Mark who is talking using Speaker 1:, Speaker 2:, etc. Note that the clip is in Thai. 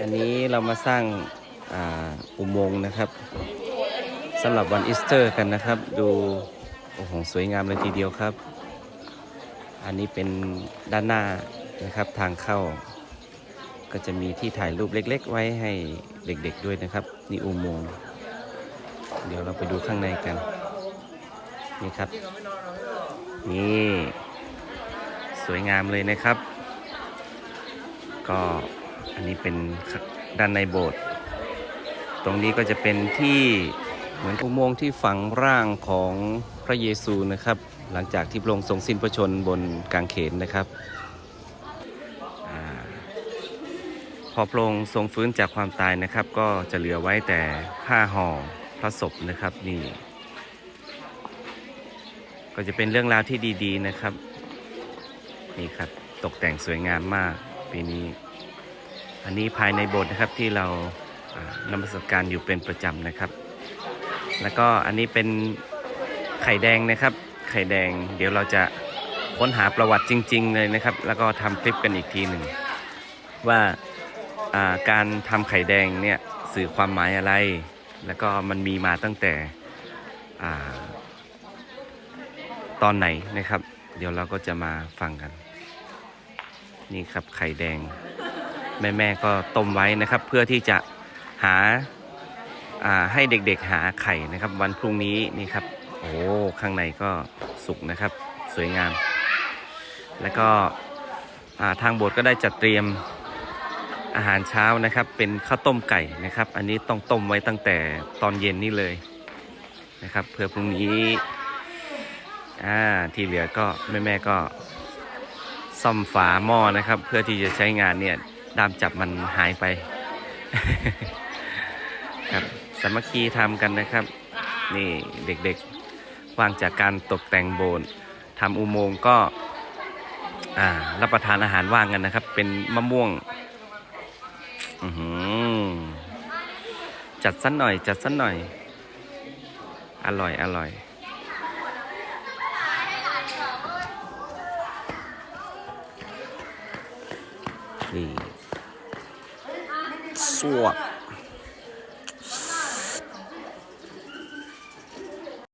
Speaker 1: อันนี้เรามาสร้างอุโมงค์นะครับสำหรับวันอีสเตอร์กันนะครับ ดูโอ้โหสวยงามเลยทีเดียวครับ อันนี้เป็นด้านหน้านะครับทางเข้า ก็จะมีที่ถ่ายรูปเล็ก ๆ ไว้ให้เด็กๆด้วยนะครับนี่อุโมงค์เดี๋ยวเราไปดูข้างในกัน นี่ครับ นี่ สวยงามเลยนะครับ ก็ อันนี้เป็นด้านในโบสถ์ตรงนี้ก็จะเป็นที่เหมือนอุโมงค์ที่ฝังร่างของพระเยซูนะครับ หลังจากที่พระองค์ทรงสิ้นพระชนบนกางเขนนะครับอพอพระองค์ทรงฟื้นจากความตายนะครับ ก็จะเหลือไว้แต่ผ้าห่อพระศพนะครับนี่ ก็จะเป็นเรื่องราวที่ดี ๆนะครับ นี่ครับตกแต่งสวยงามมากปีนี้ อันนี้ภายในโบสถ์นะครับที่เรานมัสการอยู่เป็นประจำนะครับ แล้วก็อันนี้เป็นไข่แดงนะครับ ไข่แดงเดี๋ยวเราจะค้นหาประวัติจริง ๆ เลยนะครับ แล้วก็ทำคลิปกันอีกทีหนึ่งว่าการทำไข่แดงเนี่ยสื่อความหมายอะไร แล้วก็มันมีมาตั้งแต่ตอนไหนนะครับ เดี๋ยวเราก็จะมาฟังกัน นี่ครับไข่แดง แม่ๆก็ต้มไว้นะครับ เพื่อที่จะหาให้เด็กๆหาไข่นะครับ วันพรุ่งนี้นี่ครับโอ้ข้างในก็สุกนะครับ สวยงาม แล้วก็ทางโบสถ์ก็ได้จัดเตรียมอาหารเช้านะครับ เป็นข้าวต้มไก่นะครับ อันนี้ต้องต้มไว้ตั้งแต่ตอนเย็นนี่เลยนะครับ เพื่อพรุ่งนี้ที่เหลือก็แม่แม่ก็ซ่อมฝาหม้อนะครับ เพื่อที่จะใช้งานเนี่ย ดามจับมันหายไป ครับสามัคคีทำกันนะครับ นี่เด็กๆ ว่างจากการตกแต่งโบสถ์ทำอุโมงค์ก็รับประทานอาหารว่างกันนะครับ เป็นมะม่วงจัดสั้นหน่อย จัดสั้นหน่อย อร่อย อร่อยนี่ สวด